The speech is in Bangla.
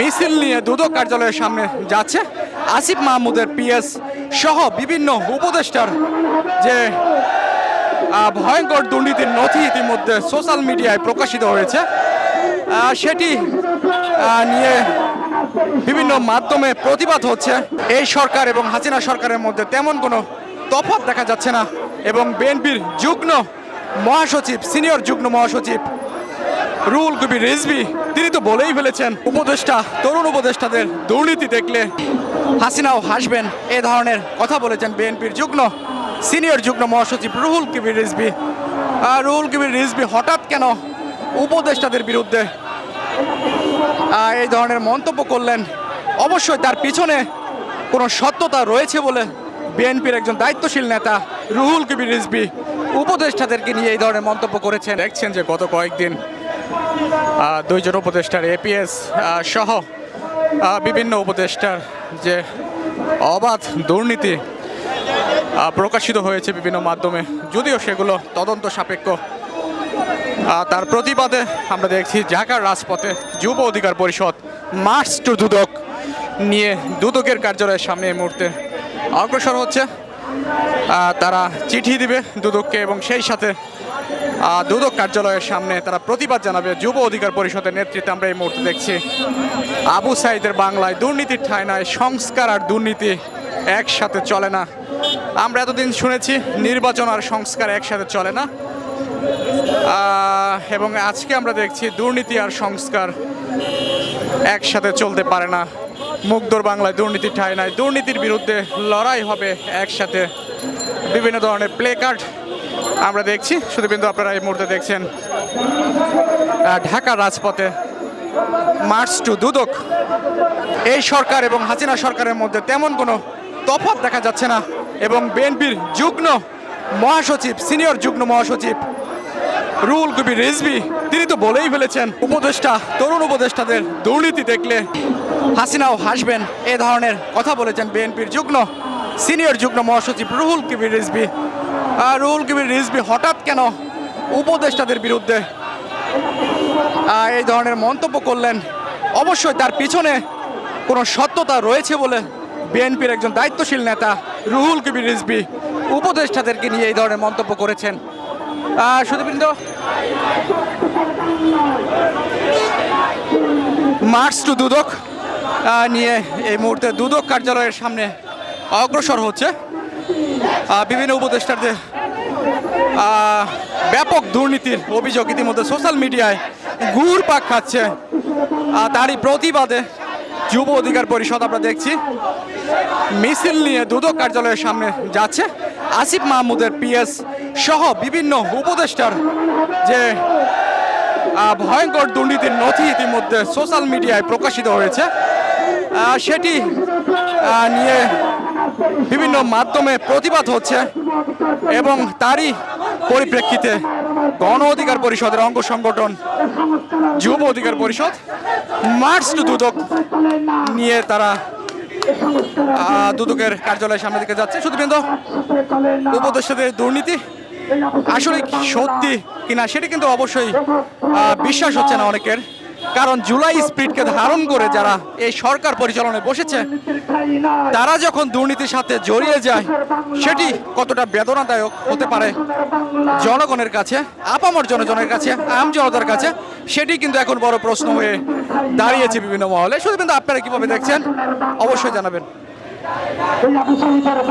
মিছিল নিয়ে দুদক কার্যালয়ের সামনে যাচ্ছে আসিফ মাহমুদের পিএস সহ বিভিন্ন উপদেষ্টার যে ভয়ঙ্কর দুর্নীতির নথি ইতিমধ্যে সোশ্যাল মিডিয়ায় প্রকাশিত হয়েছে। সেটি নিয়ে বিভিন্ন মাধ্যমে প্রতিবাদ হচ্ছে। এই সরকার এবং হাসিনা সরকারের মধ্যে তেমন কোনো তফাৎ দেখা যাচ্ছে না এবং বিএনপির যুগ্ম মহাসচিব, সিনিয়র যুগ্ম মহাসচিব রুল কবির রিজভি তিনি তো বলেই ফেলেছেন, উপদেষ্টা, তরুণ উপদেষ্টাদের দুর্নীতি দেখলে। হাসিনাও হাসবেন, এ ধরনের কথা বলেছেন বিএনপির যুগ্ম, সিনিয়র যুগ্ম মহাসচিব রুহুল কিবির আর রুহুল কিবির রিজভি হঠাৎ কেন উপদেষ্টাদের বিরুদ্ধে এই ধরনের মন্তব্য করলেন? অবশ্যই তার পিছনে কোনো সত্যতা রয়েছে বলে বিএনপির একজন দায়িত্বশীল নেতা রুহুল কবির রিজভি উপদেষ্টাদেরকে নিয়ে এই ধরনের মন্তব্য করেছেন। দেখছেন যে গত কয়েকদিন দুইজন উপদেষ্টার এপিএস সহ বিভিন্ন উপদেষ্টার যে অবাধ দুর্নীতি প্রকাশিত হয়েছে বিভিন্ন মাধ্যমে। যদিও সেগুলো তদন্ত সাপেক্ষ তার প্রতিবাদে আমরা দেখছি ঢাকার রাজপথে যুব অধিকার পরিষদ মার্চ টু দুদক নিয়ে দুদকের কার্যালয়ের সামনে এই মুহূর্তে অগ্রসর হচ্ছে। তারা চিঠি দিবে দুদককে এবং সেই সাথে দুদক কার্যালয়ের সামনে তারা প্রতিবাদ জানাবে। যুব অধিকার পরিষদের নেতৃত্বে আমরা এই মুহূর্তে দেখছি আবু সাইদের বাংলায় দুর্নীতির ঠাঁই নয় সংস্কার আর দুর্নীতি একসাথে চলে না। আমরা এতদিন শুনেছি নির্বাচন আর সংস্কার একসাথে চলে না। এবং আজকে আমরা দেখছি দুর্নীতি আর সংস্কার একসাথে চলতে পারে না। মুগ্ধর বাংলায় দুর্নীতি ঠাঁই নাই দুর্নীতির বিরুদ্ধে লড়াই হবে একসাথে। বিভিন্ন ধরনের প্লে কার্ড আমরা দেখছি। শুধু কিন্তু আপনারা এই মুহূর্তে দেখছেন ঢাকা রাজপথে মার্চ টু দুদক। এই সরকার এবং হাসিনা সরকারের মধ্যে তেমন কোনো তফাৎ দেখা যাচ্ছে না এবং বিএনপির যুগ্ম মহাসচিব, সিনিয়র যুগ্ম মহাসচিব রুল কবির রিজভি, তিনি তো বলেই ফেলেছেন, উপদেষ্টা, তরুণ উপদেষ্টাদের দুর্নীতি দেখলে হাসিনাও হাসবেন। এ ধরনের কথা বলেছেন বিএনপির যুগ্ম, সিনিয়র যুগ্ম মহাসচিব রুহুল কবির রিজভি। রুহুল কবির রিজভি হঠাৎ কেন উপদেষ্টাদের বিরুদ্ধে? এই ধরনের মন্তব্য করলেন। অবশ্যই তার পিছনে কোনো সত্যতা রয়েছে বলে বিএনপির একজন দায়িত্বশীল নেতা রুহুল কবির রিজভি উপদেষ্টাদেরকে নিয়ে এই ধরনের মন্তব্য করেছেন। আহ, সুদীপবৃন্দ মার্চ টু দুদক নিয়ে এই মুহূর্তে দুদক কার্যালয়ের সামনে অগ্রসর হচ্ছে। বিভিন্ন উপদেষ্টাদের ব্যাপক দুর্নীতির অভিযোগ ইতিমধ্যে সোশ্যাল মিডিয়ায় গুড় পাক খাচ্ছে। তারই প্রতিবাদে যুব অধিকার পরিষদ আমরা দেখছি, মিছিল নিয়ে দুদক কার্যালয়ের সামনে যাচ্ছে। আসিফ মাহমুদের পিএস সহ বিভিন্ন উপদেষ্টার যে ভয়ঙ্কর দুর্নীতির নথি ইতিমধ্যে সোশ্যাল মিডিয়ায় প্রকাশিত হয়েছে। সেটি নিয়ে বিভিন্ন মাধ্যমে প্রতিবাদ হচ্ছে এবং তারই পরিপ্রেক্ষিতে গণ অধিকার পরিষদের অঙ্গ সংগঠন, যুব অধিকার পরিষদ মার্চ টু দুদক নিয়ে তারা দুদকের কার্যালয়ের সামনে দিকে যাচ্ছে। শুধু কিন্তু উপদেষ্টাদের দুর্নীতি আসলে সত্যি কিনা সেটি কিন্তু অবশ্যই বিশ্বাস হচ্ছে না অনেকের। কারণ জুলাই স্প্রিটকে ধারণ করে যারা এই সরকার পরিচালনায় বসেছে, তারা যখন দুর্নীতির সাথে জড়িয়ে যায়, সেটি কতটা বেদনাদায়ক হতে পারে জনগণের কাছে, আপামর জনগণের কাছে, আম জনতার কাছে, সেটি কিন্তু এখন বড় প্রশ্ন হয়ে দাঁড়িয়েছে বিভিন্ন মহলে। শুধু কিন্তু আপনারা কীভাবে দেখছেন? অবশ্যই জানাবেন।